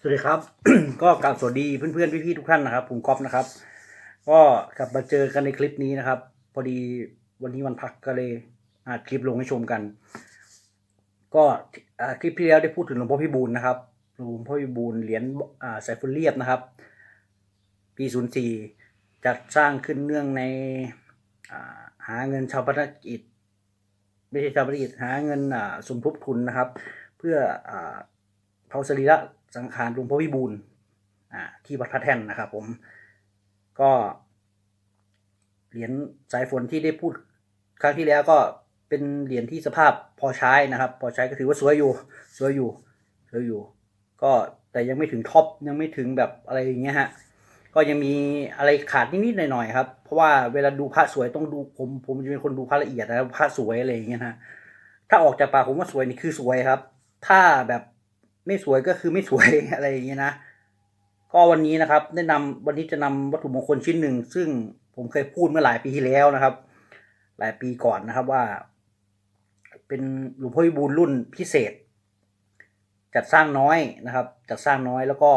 สวัสดีครับ ก็กราบสวัสดีเพื่อนๆพี่ๆทุกท่านนะครับผมก๊อฟนะครับ ก็กลับมาเจอกันในคลิปนี้นะครับ พอดีวันนี้วันพักก็เลยอัดคลิปลงให้ชมกัน ก็คลิปที่แล้วได้พูดถึงหลวงพ่อพิบูลนะครับหลวงพ่อพิบูลเหรียญสายฟุนเรียบนะครับ ปีศูนย์สี่จัดสร้างขึ้นเนื่องในหาเงินชาวประกิจไม่ใช่ชาวประกิจหาเงินสมทบทุนนะครับ เพื่ออ เผาสรีระสังขารหลวงพ่อวิบูลที่วัดพระแท่นนะครับผมก็เหรียญสายฝนที่ได้พูดครั้งที่แล้วก็เป็นเหรียญที่สภาพพอใช้นะครับ พอใช้ก็ถือว่าสวยอยู่สวยอยู่สวยอยู่ ก็แต่ยังไม่ถึงท็อปยังไม่ถึงแบบอะไรอย่างเงี้ยฮะก็ยังมีอะไรขาดนิดๆหน่อยๆครับ เพราะว่าเวลาดูพระสวยต้องดูผมผมจะเป็นคนดูพระละเอียดนะพระสวยอะไรอย่างเงี้ยฮะถ้าออกจากปากผมว่าสวยนี่คือสวยครับ ถ้าแบบ ไม่สวยก็คือไม่สวยอะไรอย่างเงี้ยนะ ก็วันนี้นะครับแนะนำวันนี้จะนำวัตถุมงคลชิ้นหนึ่ง ซึ่งผมเคยพูดเมื่อหลายปีที่แล้วนะครับ หลายปีก่อนนะครับว่า เป็นหลวงพ่อวิบูลรุ่นพิเศษ จัดสร้างน้อยนะครับ จัดสร้างน้อยแล้วก็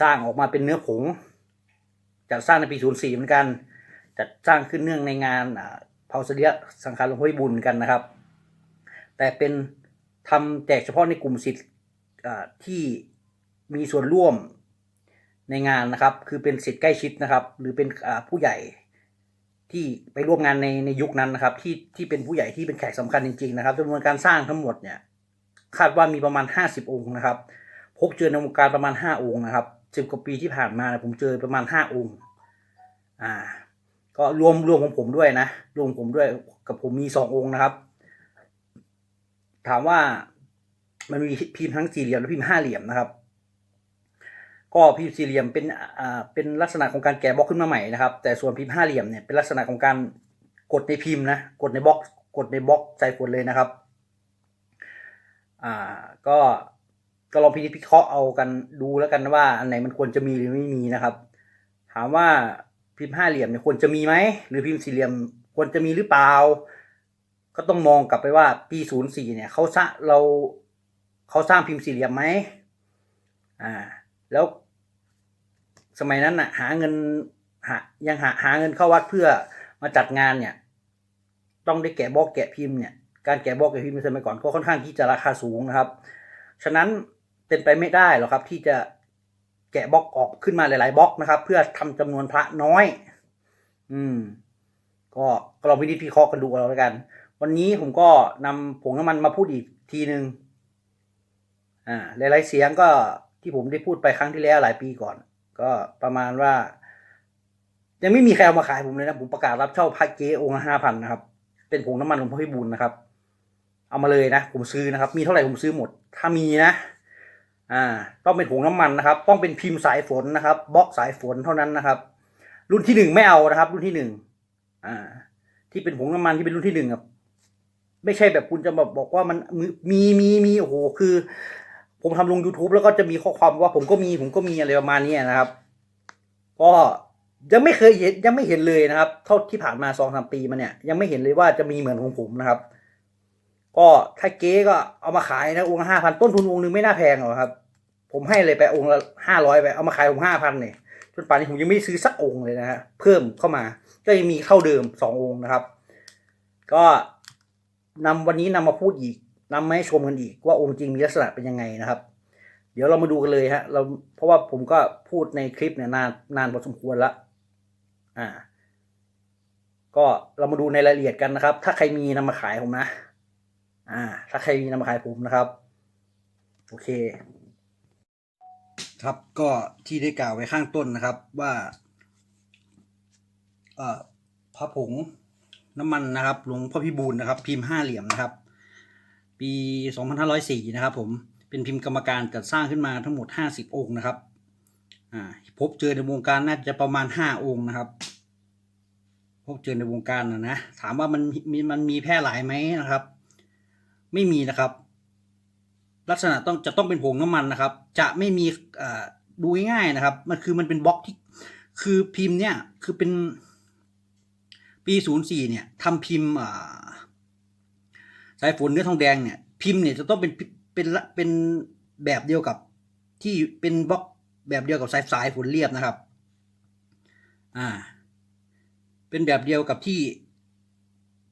สร้างออกมาเป็นเนื้อผง จัดสร้างในปี 04 เหมือนกัน จัดสร้างขึ้นเนื่องในงานอ่าเผาเสียสังขารหลวงพ่อวิบูลเหมือนกันนะครับ แต่เป็น ทำแจกเฉพาะในกลุ่มสิทธิ์ที่มีส่วนร่วมในงานนะครับ คือเป็นสิทธิ์ใกล้ชิดนะครับ หรือเป็นผู้ใหญ่ที่ไปร่วมงานในในยุคนั้นนะครับ ที่ที่เป็นผู้ใหญ่ที่เป็นแขกสำคัญจริงๆนะครับจำนวนการสร้างทั้งหมดเนี่ยคาดว่ามีประมาณ 50 องค์นะครับ พบเจอในวงการประมาณ 5 องค์นะครับสิบกว่าปีที่ผ่านมาผมเจอประมาณ 5 องค์ อ่า ก็รวมรวมของผมด้วยนะ รวมผมด้วยกับผมมีสององค์นะครับ ถามว่ามันมีพิมพ์ทั้งสี่เหลี่ยมและพิมพ์ห้าเหลี่ยมนะครับ ก็พิมพ์สี่เหลี่ยมเป็นอ่าเป็นลักษณะของการแกะบล็อกขึ้นมาใหม่นะครับ แต่ส่วนพิมพ์ห้าเหลี่ยมเนี่ยเป็นลักษณะของการกดในพิมพ์นะกดในบล็อกกดในบล็อกใส่กดเลยนะครับอ่าก็ก็ลองพินิจพิเคราะห์เอากันดูแล้วกันว่าอันไหนมันควรจะมีหรือไม่มีนะครับ ถามว่าพิมพ์ห้าเหลี่ยมเนี่ยควรจะมีไหมหรือพิมพ์สี่เหลี่ยมควรจะมีหรือเปล่า ก็ต้องมองกลับไปว่าปีศูนย์สี่เนี่ยเขาสร้างเราเขาสร้างพิมพ์สี่เหลี่ยมไหมอ่า แล้วสมัยนั้นน่ะ หาเงินหายังหาหาเงินเข้าวัดเพื่อมาจัดงานเนี่ย ต้องได้แกะบล็อกแกะพิมพ์เนี่ยการแกะบล็อกแกะพิมพ์ในสมัยก่อนก็ค่อนข้างที่จะราคาสูงนะครับ ฉะนั้นเป็นไปไม่ได้หรอกครับ ที่จะแกะบล็อกออกขึ้นมาหลาย ๆบล็อกนะครับ เพื่อทำจำนวนพระน้อย อืม ก็ลองพินิจพิเคราะห์กันดูเอาแล้วกัน วันนี้ผมก็นำผงน้ำมันมาพูดอีกทีหนึ่งอ่าหลายๆเสียงก็ที่ผมได้พูดไปครั้งที่แล้วหลายปีก่อน ก็ประมาณว่า ยังไม่มีใครเอามาขายผมเลยนะ ผมประกาศรับเช่าพระเก๊องค์ละห้าพันนะครับ เป็นผงน้ำมันหลวงพ่อพิบูลนะครับ เอามาเลยนะ ผมซื้อนะครับ มีเท่าไหร่ผมซื้อหมด ถ้ามีนะ อ่า ต้องเป็นผงน้ำมันนะครับ ต้องเป็นพิมพ์สายฝนนะครับบล็อกสายฝนเท่านั้นนะครับ รุ่นที่หนึ่งไม่เอานะครับ รุ่นที่หนึ่งอ่า ที่เป็นผงน้ำมันที่เป็นรุ่นที่หนึ่งครับ ไม่ใช่แบบคุณจะแบบบอกว่ามันมีมีมีโอ้โหคือ ผมทำลง youtube แล้วก็จะมีข้อความว่าผมก็มีผมก็มีอะไรประมาณนี้นะครับ ก็ยังไม่เคยเห็นยังไม่เห็นเลยนะครับ เท่าที่ผ่านมาสองสามปีมาเนี่ย ยังไม่เห็นเลยว่าจะมีเหมือนของผมนะครับ ก็ถ้าเก๊ก็เอามาขายนะองค์ห้าพันต้นทุนองค์หนึงไม่น่าแพงหรอกครับ ผมให้เลยไปองค์ละห้าร้อยไปเอามาขายผมห้าพันเนี่ยจนป่านนี้ผมยังไม่ซื้อสักองค์เลยนะฮะเพิ่มเข้ามา ก็ยังมีเท่าเดิมสององค์นะครับ ก็ นำวันนี้นำมาพูดอีกนำมาให้ชมกันอีกว่าองค์จริงมีลักษณะเป็นยังไงนะครับ เดี๋ยวเรามาดูกันเลยฮะเราเพราะว่าผมก็พูดในคลิปเนี่ยนานนานพอสมควรละอ่า ก็เรามาดูในรายละเอียดกันนะครับ ถ้าใครมีนำมาขายผมนะ อ่า ถ้าใครมีนำมาขายผมนะครับ โอเค ครับก็ที่ได้กล่าวไว้ข้างต้นนะครับว่า เอ่อพระผง น้ำมันนะครับหลวงพ่อพิบูลนะครับ พิมพ์ห้าเหลี่ยมนะครับ ปี 2504 นะครับ ผมเป็นพิมพ์กรรมการจัดสร้างขึ้นมาทั้งหมด 50 องค์นะครับพบเจอในวงการน่าจะประมาณ 5 องค์นะครับ พบเจอในวงการนะนะถามว่ามันม,มันมีแพร่หลายไหมนะครับ ไม่มีนะครับ ลักษณะต้องจะต้องเป็นผงน้ำมันนะครับ จะไม่มีดูง่ายๆนะครับ มันคือมันเป็นบล็อกที่คือพิมพ์เนี่ยคือเป็น ปีศูนย์สี่เนี่ยทำพิมพ์สายฝนเนื้อทองแดงเนี่ยพิมพ์เนี่ยจะต้องเป็นเป็นเป็นแบบเดียวกับที่เป็นบล็อกแบบเดียวกับสายสายฝนเรียบนะครับ อ่า เป็นแบบเดียวกับที่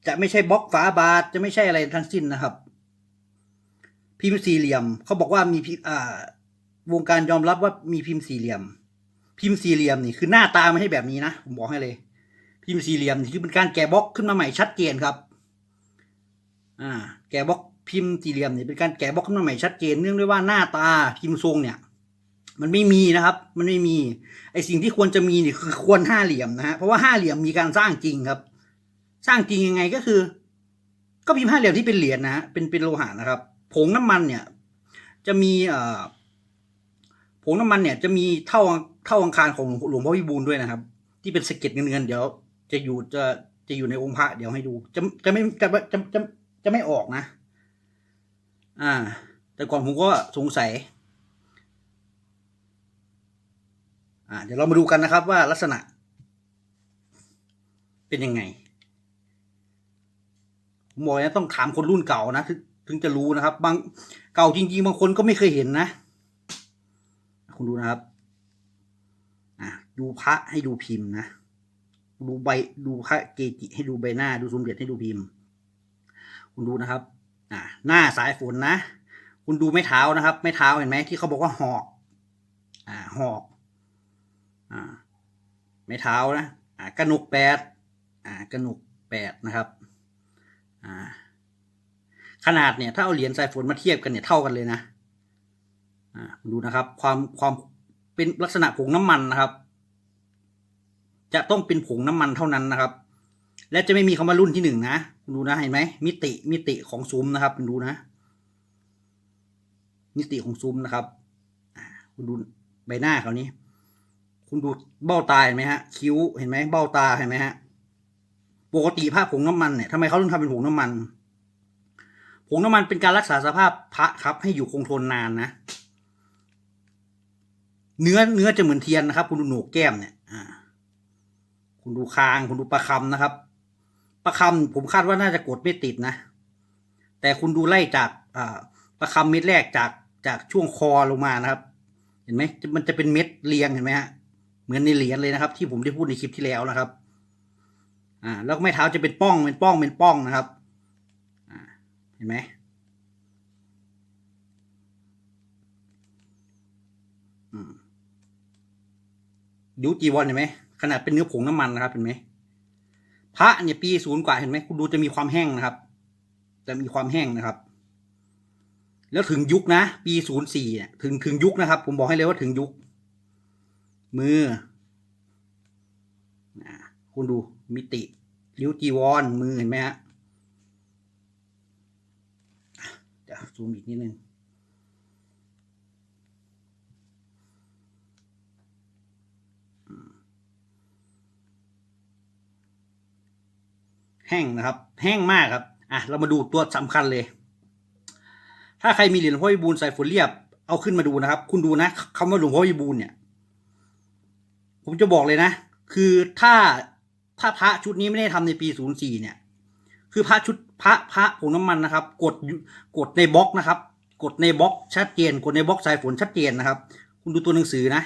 จะไม่ใช่บล็อกฝาบาทจะไม่ใช่อะไรทั้งสิ้นนะครับ พิมพ์สี่เหลี่ยมเขาบอกว่ามีพิอ่าวงการยอมรับว่ามีพิมพ์สี่เหลี่ยม พิมพ์สี่เหลี่ยมนี่คือหน้าตาไม่ใช่แบบนี้นะผมบอกให้เลย พิมพ์สี่เหลี่ยมนี่คือเป็นการแกะบล็อกขึ้นมาใหม่ชัดเจนครับ อ่า แกะบล็อกพิมพ์สี่เหลี่ยมนี่เป็นการแกะบล็อกขึ้นมาใหม่ชัดเจนเนื่องด้วยว่าหน้าตาพิมพ์ทรงเนี่ย มันไม่มีนะครับ มันไม่มีไอสิ่งที่ควรจะมีนี่คือควรห้าเหลี่ยมนะฮะเพราะว่าห้าเหลี่ยมมีการสร้างจริงครับ สร้างจริงยังไงก็คือ ก็พิมพ์ห้าเหลี่ยมที่เป็นเหรียญนะฮะเป็นเป็นโลหะนะครับ ผงน้ำมันเนี่ย จะมีเอ่อผงน้ำมันเนี่ยจะมีเท่าเท่าอังคารของหลวงพ่อวิบูลด้วยนะครับ ที่เป็นสะเก็ดเงินเงินเดี๋ยว จะอยู่จะจะอยู่ในองค์พระเดี๋ยวให้ดู จะจะไม่จะจะจะจะไม่ออกนะ อ่า แต่ก่อนผมก็สงสัย อ่า เดี๋ยวเรามาดูกันนะครับว่าลักษณะ เป็นยังไงผมบอกนะต้องถามคนรุ่นเก่านะถึงจะรู้นะครับ บางเก่าจริง ๆ บางคนก็ไม่เคยเห็นนะคุณดูนะครับ อะดูพระให้ดูพิมพ์นะ ดูใบดูพระเกจิให้ดูใบหน้า ดูสมเด็จให้ดูพิมพ์ คุณดูนะครับ อ่า หน้าสายฝนนะ คุณดูไม่เท้านะครับ ไม่เท้าเห็นไหมที่เขาบอกว่าหอก อ่าหอก อ่า ไม่เท้านะ อ่ากระหนกแปด อ่ากระหนกแปดนะครับ อ่า ขนาดเนี่ยถ้าเอาเหรียญสายฝนมาเทียบกันเนี่ยเท่ากันเลยนะ อ่าดูนะครับ ความความเป็นลักษณะผงน้ำมันนะครับ จะต้องเป็นผงน้ำมันเท่านั้นนะครับ และจะไม่มีคำว่ารุ่นที่หนึ่งนะคุณดูนะเห็นไหมมิติมิติของซุ้มนะครับคุณดูนะ มิติของซุ้มนะครับคุณดูใบหน้าเขานี้ คุณดูเบ้าตาเห็นไหมฮะคิ้วเห็นไหมเบ้าตาเห็นไหมฮะปกติผ้าผงน้ำมันเนี่ยทำไมเขาถึงทำเป็นผงน้ำมันผงน้ำมันเป็นการรักษาสภาพพระครับ ให้อยู่คงทนนานนะ เนื้อเนื้อจะเหมือนเทียนนะครับ คุณดูหนกแก้มเนี่ยอ่า คุณดูคางคุณดูประคำนะครับ ประคำผมคาดว่าน่าจะกดไม่ติดนะ แต่คุณดูไล่จากประคำเม็ดแรกจากจากช่วงคอลงมานะครับ เห็นไหมมันจะเป็นเม็ดเรียงเห็นไหมฮะเหมือนในเหรียญเลยนะครับ ที่ผมได้พูดในคลิปที่แล้วนะครับ อ่า แล้วไม้เท้าจะเป็นป้องเป็นป้องเป็นป้องนะครับอ่าเห็นไหมยูจีวรเห็นไหม ขนาดเป็นเนื้อผงน้ำมันนะครับเห็นไหมพระเนี่ยปีศูนย์กว่าเห็นไหมคุณดูจะมีความแห้งนะครับ จะมีความแห้งนะครับ แล้วถึงยุคนะ ปีศูนย์สี่เนี่ยถึงถึงยุคนะครับ ผมบอกให้เลยว่าถึงยุค มือคุณดูมิติริ้วจีวรมือเห็นไหมฮะอะเดี๋ยวซูมอีกนิดนึง แห้งนะครับ แห้งมากครับอะเรามาดูตัวสำคัญเลย ถ้าใครมีเหรียญหลวงพ่อวิบูลใส่ฝนเรียบเอาขึ้นมาดูนะครับ คุณดูนะคำว่าหลวงพ่อวิบูลเนี่ย ผมจะบอกเลยนะ คือถ้าถ้าพระชุดนี้ไม่ได้ทำในปีศูนย์สี่เนี่ย คือพระชุดพระพระผงน้ำมันนะครับ กดกดในบล็อกนะครับ กดในบล็อกชัดเจน กดในบล็อกสายฝนชัดเจนนะครับ คุณดูตัวหนังสือนะ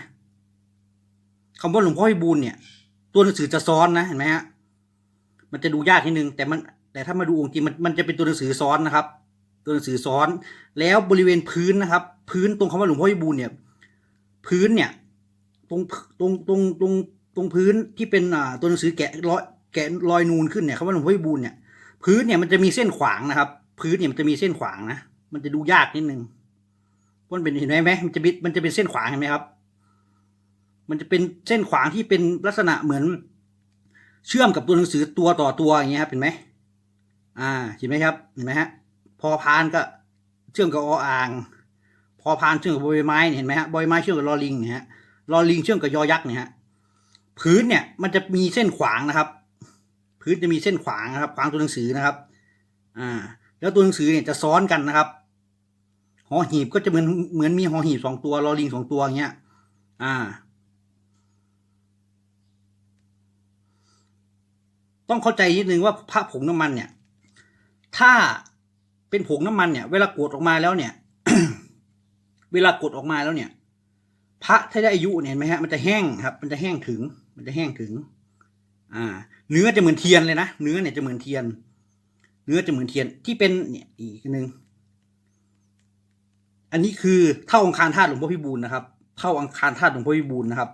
คำว่าหลวงพ่อวิบูลเนี่ย ตัวหนังสือจะซ้อนนะเห็นไหมฮะ มันจะดูยากนิดนึง แต่มันแต่ถ้ามาดูองค์จริงมันมันจะเป็นตัวหนังสือซ้อนนะครับ ตัวหนังสือซ้อน แล้วบริเวณพื้นนะครับ พื้นตรงคำว่าหลวงพ่อวิบูลเนี่ย พื้นเนี่ย ตรงตรงตรงตรงตรงพื้นที่เป็นอ่าตัวหนังสือแกะรอยแกะรอยนูนขึ้นเนี่ยคำว่าหลวงพ่อวิบูลเนี่ย พื้นเนี่ยมันจะมีเส้นขวางนะครับ พื้นเนี่ยมันจะมีเส้นขวางนะมันจะดูยากนิดนึงมันเป็นเห็นไหมมันจะมันจะเป็นเส้นขวางเห็นไหมครับ มันจะเป็นเส้นขวางที่เป็นลักษณะเหมือน เชื่อมกับตัวหนังสือตัวต่อตัวอย่างเงี้ยครับเห็นไหมอ่าเห็นไหมครับเห็นไหมฮะพอพานก็เชื่อมกับออ่าง พอพานเชื่อมกับใบไม้เห็นไหมฮะใบไม้เชื่อมกับลอลิงเนี่ยฮะลอลิงเชื่อมกับยอยักษ์เนี่ยฮะพื้นเนี่ยมันจะมีเส้นขวางนะครับ พื้นจะมีเส้นขวางนะครับ ขวางตัวหนังสือนะครับอ่าแล้วตัวหนังสือเนี่ยจะซ้อนกันนะครับหอหีบก็จะเหมือนเหมือนมีหอหีบสองตัวลอลิงสองตัวอย่างเงี้ยอ่า ต้องเข้าใจนิดนึงว่าพระผงน้ำมันเนี่ย ถ้าเป็นผงน้ำมันเนี่ย เวลากดออกมาแล้วเนี่ย เวลากดออกมาแล้วเนี่ย พระถ้าได้อายุเนี่ยเห็นไหมฮะมันจะแห้งครับ มันจะแห้งถึง มันจะแห้งถึง อ่า เนื้อจะเหมือนเทียนเลยนะเนื้อเนี่ยจะเหมือนเทียน เนื้อจะเหมือนเทียนที่เป็นเนี่ยอีกนึงอันนี้คือเท่าองคารธาตุหลวงพ่อพิบูลนะครับ เท่าองคารธาตุหลวงพ่อพิบูลนะครับ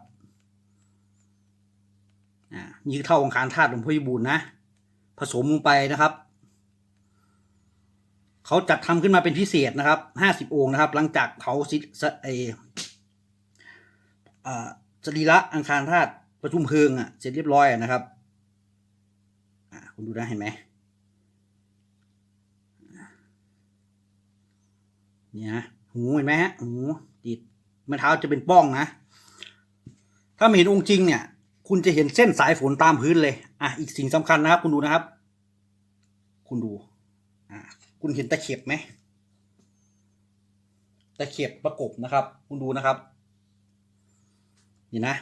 นี่คือเท่าองคารธาตุหลวงพ่อพิบูลนะ ผสมลงไปนะครับ เขาจัดทำขึ้นมาเป็นพิเศษนะครับห้าสิบองค์นะครับ หลังจากเผาสิสเอสรีระอังคารธาตุประชุมเพลิงอะเสร็จเรียบร้อยนะครับคุณดูนะเห็นไหมเนี่ยนะหูเห็นไหมฮะหูติดไม้เท้าจะเป็นป้องนะ ถ้าไม่เห็นองค์จริงเนี่ย คุณจะเห็นเส้นสายฝนตามพื้นเลย อะ อีกสิ่งสำคัญนะครับ คุณดูนะครับ คุณดู อ่าคุณเห็นตะเข็บไหม ตะเข็บประกบนะครับ คุณดูนะครับ นี่นะ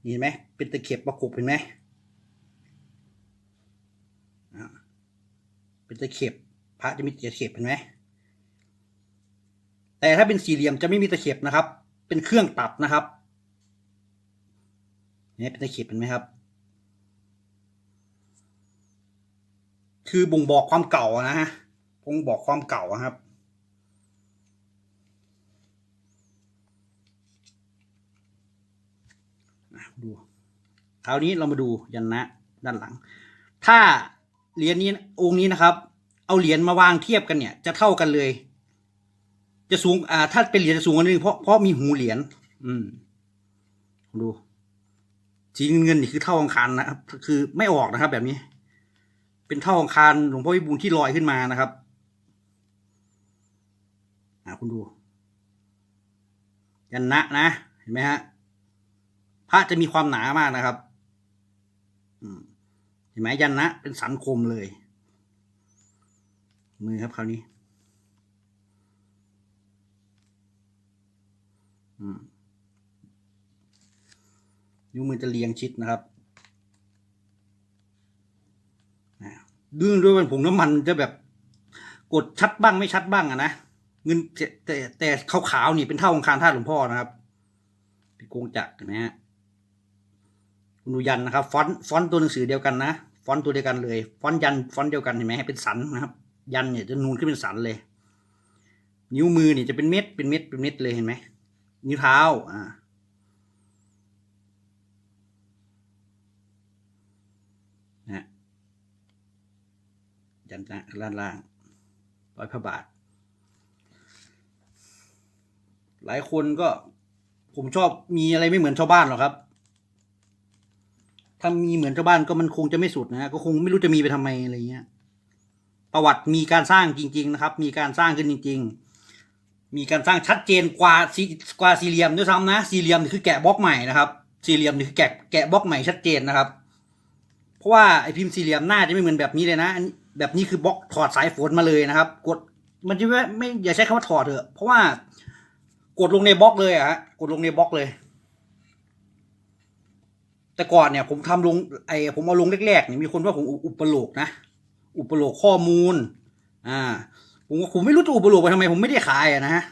เห็นไหม เป็นตะเข็บประกบเห็นไหมอ่าเป็นตะเข็บ พระจะมีตะเข็บเห็นไหม แต่ถ้าเป็นสี่เหลี่ยมจะไม่มีตะเข็บนะครับ เป็นเครื่องตัดนะครับ เนี่ยเป็นตะเข็บเห็นไหมครับ คือบ่งบอกความเก่านะฮะบ่งบอกความเก่าครับดูคราวนี้เรามาดูยันนะด้านหลัง ถ้าเหรียญนี้องค์นี้นะครับ เอาเหรียญมาวางเทียบกันเนี่ย จะเท่ากันเลย จะสูงอ่าถ้าเป็นเหรียญจะสูงกว่านึงเพราะเพราะมีหูเหรียญอืมดู สีเงินนี่คือเท่าอังคารนะครับ คือไม่ออกนะครับ แบบนี้ เป็นเท่าอังคารหลวงพ่อวิบูลที่ลอยขึ้นมานะครับอ่าคุณดู ยันนะนะ เห็นไหมฮะพระจะมีความหนามากนะครับเห็นไหมยันนะเป็นสันคมเลย มือครับคราวนี้ อืม นิ้วมือจะเรียงชิดนะครับดื้อด้วยเป็นผงน้ำมันจะแบบ กดชัดบ้างไม่ชัดบ้างอะนะเงินแต่แต่แตขาวๆนี่เป็นเท่าของคารธาตุหลวงพ่อนะครับเป็นโกงจักรเห็นไหมฮะคุณดูยันนะครับ ฟอนต์ฟอนต์ตัวหนังสือเดียวกันนะฟอนต์ตัวเดียวกันเลย ฟอนต์ยันฟอนต์เดียวกันเห็นไหมเป็นสันนะครับ ยันเนี่ยจะนูนขึ้นเป็นสันเลย นิ้วมือเนี่ยจะเป็นเม็ดเป็นเม็ดเป็นเม็ดเลยเห็นไหมนิ้วเท้าอ่า ยันนะล่างล่างร้อยพระบาท หลายคนก็ผมชอบมีอะไรไม่เหมือนชาวบ้านหรอกครับ ถ้ามีเหมือนชาวบ้านก็มันคงจะไม่สุดนะฮะก็คงไม่รู้จะมีไปทำไมอะไรเงี้ย ประวัติมีการสร้างจริง ๆ นะครับ มีการสร้างขึ้นจริง ๆ มีการสร้างชัดเจนกว่าซีกว่าสี่เหลี่ยมด้วยซ้ำนะสี่เหลี่ยมนี่คือแกะบล็อกใหม่นะครับ สี่เหลี่ยมนี่คือแกะแกะบล็อกใหม่ชัดเจนนะครับ เพราะว่าไอพิมพ์สี่เหลี่ยมหน้าจะไม่เหมือนแบบนี้เลยนะอันนี้ แบบนี้คือบล็อกถอดสายฝนมาเลยนะครับ กดมันจะไม่ไม่อย่าใช้คำว่าถอดเถอะเพราะว่ากดลงในบล็อกเลยอะฮะกดลงในบล็อกเลย แต่ก่อนเนี่ย ผมทำลงไอผมเอาลงแรกๆเนี่ยมีคนว่าผมอุปโลกนะ อุปโลกข้อมูล อ่า ผมว่าผมไม่รู้จะอุปโลกไปทำไม ผมไม่ได้ขายอะนะฮะ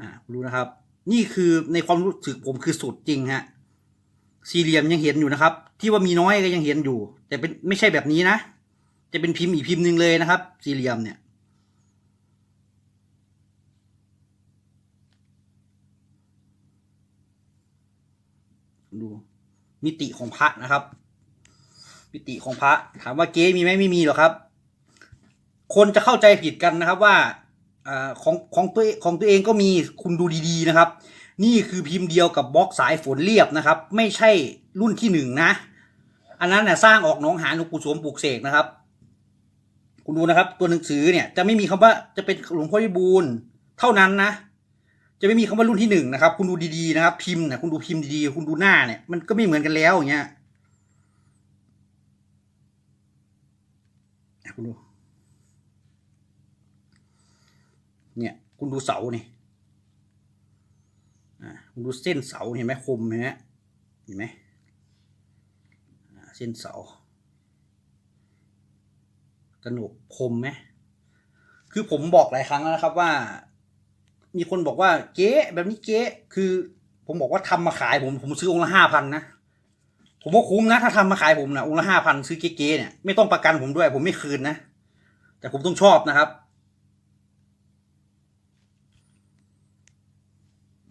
อ่ารู้นะครับ นี่คือในความรู้สึกผมคือสุดจริงฮะ สี่เหลี่ยมยังเห็นอยู่นะครับ ที่ว่ามีน้อยก็ยังเห็นอยู่ แต่เป็นไม่ใช่แบบนี้นะ จะเป็นพิมพ์อีกพิมพ์หนึ่งเลยนะครับ สี่เหลี่ยมเนี่ย ดู มิติของพระนะครับ มิติของพระ ถามว่าเก๊มีไหมไม่มีหรอกครับ คนจะเข้าใจผิดกันนะครับว่าอ่าของของตัวของตัวเองก็มีคุณดูดีๆนะครับนี่คือพิมพ์เดียวกับบล็อกสายฝนเรียบนะครับ ไม่ใช่รุ่นที่หนึ่งนะ อันนั้นน่ะสร้างออกหน้องหานหลวงปู่สวมปลูกเสกนะครับ คุณดูนะครับ ตัวหนังสือเนี่ยจะไม่มีคำว่าจะเป็นหลวงพ่อวิบูลเท่านั้นนะจะไม่มีคำว่ารุ่นที่หนึ่งนะครับ คุณดูดีๆนะครับ พิมพ์นะคุณดูพิมพ์ดีๆคุณดูหน้าเนี่ยมันก็ไม่เหมือนกันแล้วอย่างเงี้ยคุณดู เนี่ย คุณดูเสาเนี่ย ดูเส้นเสาเห็นไหมคมเห็นไหมเห็นไหมเส้นเสากระหนกคมไหมคือผมบอกหลายครั้งแล้วนะครับว่า มีคนบอกว่าเก๊แบบนี้เก๊คือ ผมบอกว่าทำมาขายผมผมซื้อองค์ละห้าพันนะผมว่าคุ้มนะถ้าทำมาขายผมนะองค์ละห้าพันซื้อเก๊ๆเนี่ยไม่ต้องประกันผมด้วย ผมไม่คืนนะแต่ผมต้องชอบนะครับ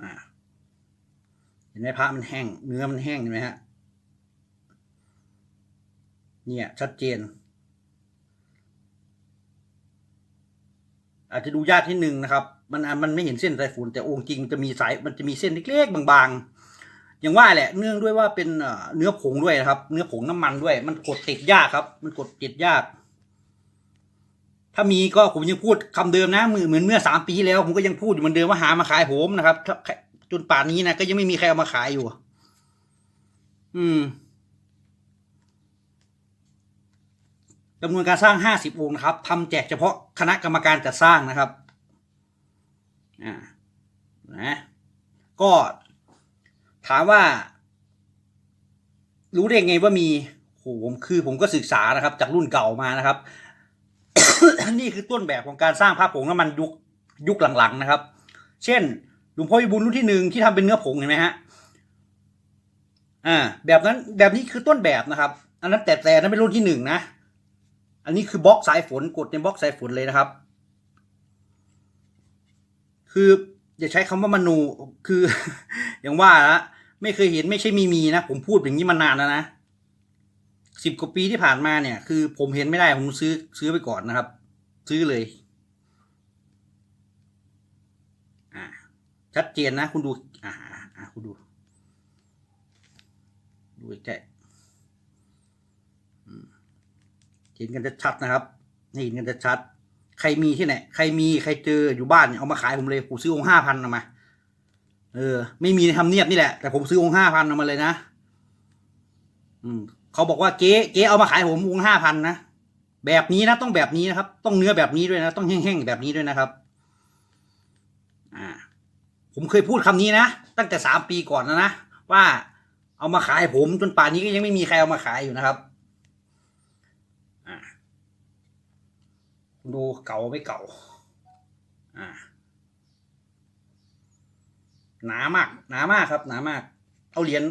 อ่า เห็ นไหมพระมันแห้ง เนื้อมันแห้งเห็นไหมฮะ เนี่ย ชัดเจน อาจจะดูยากที่หนึ่งนะครับ มันอะมันไม่เห็นเส้นสายฝนแต่องค์จริงมันจะมีสายมันจะมีเส้นเล็กๆบางๆ อย่างว่าแหละเนื่องด้วยว่าเป็นเนื้อผงด้วยนะครับ เนื้อผงน้ำมันด้วย มันกดติดยากครับ มันกดติดยาก ถ้ามีก็ผมยังพูดคำเดิมนะเหมือนเมื่อสามปีที่แล้ว ผมก็ยังพูดอยู่เหมือนเดิมว่าหามาขายผมนะครับ จนป่านนี้นะก็ยังไม่มีใครเอามาขายอยู่ อืมจำนวนการสร้างห้าสิบองค์นะครับทำแจกเฉพาะคณะกรรมการจัดสร้างนะครับอ่านะก็ถามว่า รู้ได้ไงว่ามีโหผมคือผมก็ศึกษานะครับ จากรุ่นเก่ามานะครับ นี่คือต้นแบบของการสร้างภาพผงน้ำมันยุคยุคหลังๆนะครับ เช่น ลวงพ่อวิบูลรุ่นที่หนึ่งที่ทำเป็นเนื้อผงเห็นไหมฮะ อ่า แบบนั้นแบบนี้คือต้นแบบนะครับ อันนั้นแต่แต่นั้นเป็นรุ่นที่หนึ่งนะ อันนี้คือบล็อกสายฝนกดในบล็อกสายฝนเลยนะครับ คืออย่าใช้คำว่ามนูคือ อย่างว่าละไม่เคยเห็นไม่ใช่มีมีนะ ผมพูดอย่างนี้มานานแล้วนะสิบกว่าปีที่ผ่านมาเนี่ย คือผมเห็นไม่ได้ผมซื้อซื้อไปก่อนนะครับ ซื้อเลย อ่า ชัดเจนนะ คุณดู อ่าอ่าคุณดู ดูใกล้เห็นกันชัดๆนะครับเห็นกันชัดๆใครมีที่ไหน ใครมีใครเจออยู่บ้านเนี่ยเอามาขายผมเลยผมซื้อองค์ห้าพันเอามา เออ ไม่มีในทำเนียบนี่แหละ แต่ผมซื้อองค์ห้าพันเอามาเลยนะ อืมเขาบอกว่าเก๊เก๊เอามาขายผมองค์ห้าพันนะ แบบนี้นะต้องแบบนี้นะครับ ต้องเนื้อแบบนี้ด้วยนะ ต้องแห้งๆแบบนี้ด้วยนะครับ ผมเคยพูดคำนี้นะ ตั้งแต่สามปีก่อนนะนะว่าเอามาขายผมจนป่านนี้ก็ยังไม่มีใครเอามาขายอยู่นะครับอ่าดูเก่าไม่เก่า อ่า หนามาก หนามากครับ หนามาก เอาเหรียญ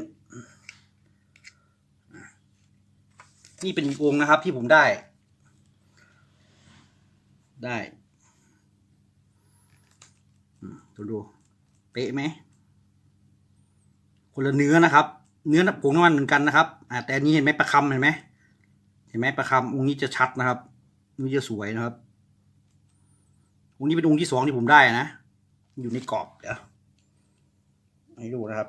นี่เป็นอีกองค์นะครับที่ผมได้ ได้อืมดูดู เป๊ะไหมคนละเนื้อนะครับ เนื้อผงน้ำมันเหมือนกันนะครับอ่าแต่อันนี้เห็นไหมประคำเห็นไหมเห็นไหมประคำองค์นี้จะชัดนะครับนี้จะสวยนะครับองค์นี้เป็นองค์ที่สองที่ผมได้นะ อยู่ในกรอบเดี๋ยวให้ดูนะครับ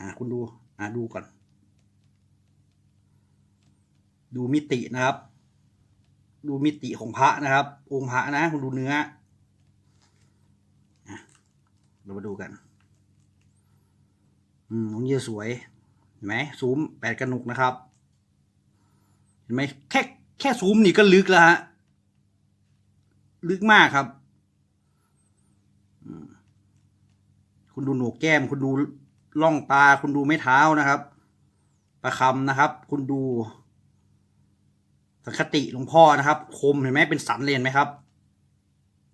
อ่าคุณดูอ่าดูก่อน ดูมิตินะครับ ดูมิติของพระนะครับ องค์พระนะคุณดูเนื้อเรามาดูกัน อืมองค์นี้จะสวยเห็นไหมซูมแปดกระหนุกนะครับ เห็นไหมแค่แค่ซูมนี่ก็ลึกแล้วฮะ ลึกมากครับ คุณดูหนวกแก้ม คุณดูล่องตา คุณดูไม้เท้านะครับ ประคำนะครับ คุณดู สังคติหลวงพ่อนะครับ คมเห็นไหมเป็นสันเลนไหมครับ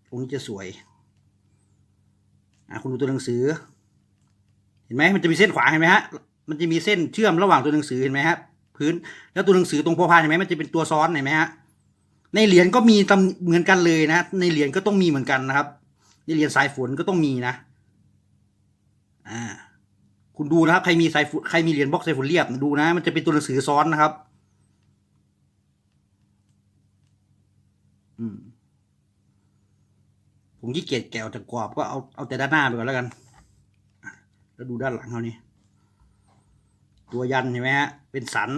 ตรงนี้จะสวยอะคุณดูตัวหนังสือ เห็นไหมมันจะมีเส้นขวาเห็นไหมฮะมันจะมีเส้นเชื่อมระหว่างตัวหนังสือเห็นไหมฮะพื้นแล้วตัวหนังสือตรงพอพานเห็นไหมมันจะเป็นตัวซ้อนเห็นไหมฮะในเหรียญก็มีตำเหมือนกันเลยนะในเหรียญก็ต้องมีเหมือนกันนะครับ ในเหรียญสายฝนก็ต้องมีนะอ่าคุณดูนะครับใครมีสายฝนใครมีเหรียญบล็อกสายฝนเรียบดูนะ มันจะเป็นตัวหนังสือซ้อนนะครับ อืม ผมขี้เกียจแกะออกจากกรอบก็เอาเอาแต่ด้านหน้าไปก่อนแล้วกัน แล้วดูด้านหลังเขานี่ ตัวยันเห็นไหมฮะ เป็นสัน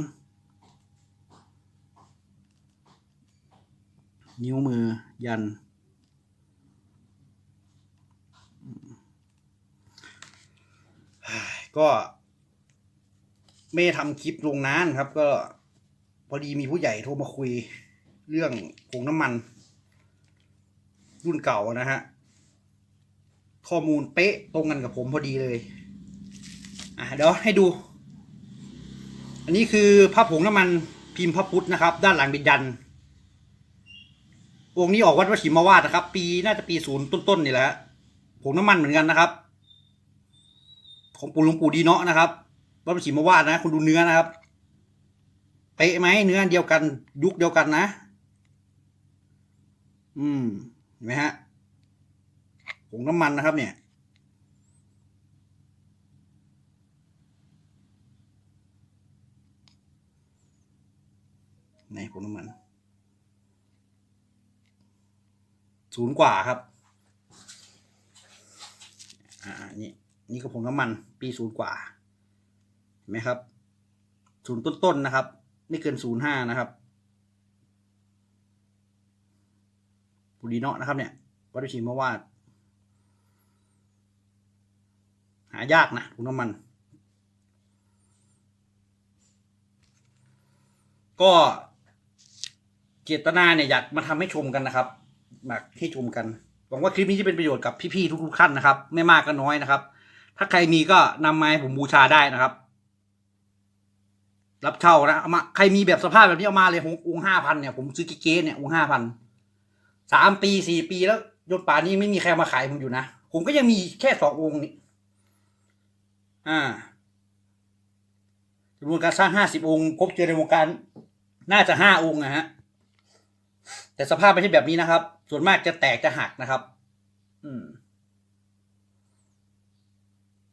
นิ้วมือยัน ก็ไม่ได้ทำคลิปลงนานครับ ก็พอดีมีผู้ใหญ่โทรมาคุย เรื่องผงน้ำมัน รุ่นเก่านะฮะ ข้อมูลเป๊ะตรงกันกับผมพอดีเลย อะเดี๋ยวให้ดู อันนี้คือผ้าผงน้ำมันพิมพ์พระพุทธนะครับ ด้านหลังเป็นยันต์องค์นี้ออกวัดวชิมาวาดนะครับ ปีน่าจะปีศูนย์ต้นๆนี่แหละผงน้ำมันเหมือนกันนะครับ ของปู่หลวงปู่ดีเนาะนะครับวัดวชิมาวาดนะคุณดูเนื้อนะครับเป๊ะไหมเนื้อเดียวกันยุคเดียวกันนะ อืมเห็นไหมฮะผงน้ำมันนะครับ เนี่ย ในผงน้ำมัน ศูนย์กว่าครับ อ่า นี่ นี่ก็ผงน้ำมัน ปีศูนย์กว่า เห็นไหมครับ ศูนย์ต้นๆนะครับ ไม่เกินศูนย์ห้านะครับ ปูดีเนาะนะครับ เนี่ยวัดชิมาวาดหายากนะผงน้ำมัน ก็เจตนาเนี่ยอยากมาทำให้ชมกันนะครับมาให้ชมกันหวังว่าคลิปนี้จะเป็นประโยชน์กับพี่ๆทุกๆท่านนะครับ ไม่มากก็น้อยนะครับ ถ้าใครมีก็นำมาให้ผมบูชาได้นะครับ รับเช่านะเอามาใครมีแบบสภาพแบบนี้เอามาเลยองค์ห้าพันเนี่ยผมซื้อเก๊เนี่ยองค์ห้าพัน สามปีสี่ปีแล้วยศป่านี้ไม่มีใครมาขายผมอยู่นะ ผมก็ยังมีแค่สององค์นี้อ่าจำนวนการสร้างห้าสิบองค์ พบเจอในวงการน่าจะห้าองค์นะฮะ แต่สภาพไม่ใช่แบบนี้นะครับ ส่วนมากจะแตกจะหักนะครับ อืม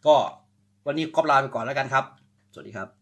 ก็วันนี้ก็ลาไปก่อนแล้วกันครับ สวัสดีครับ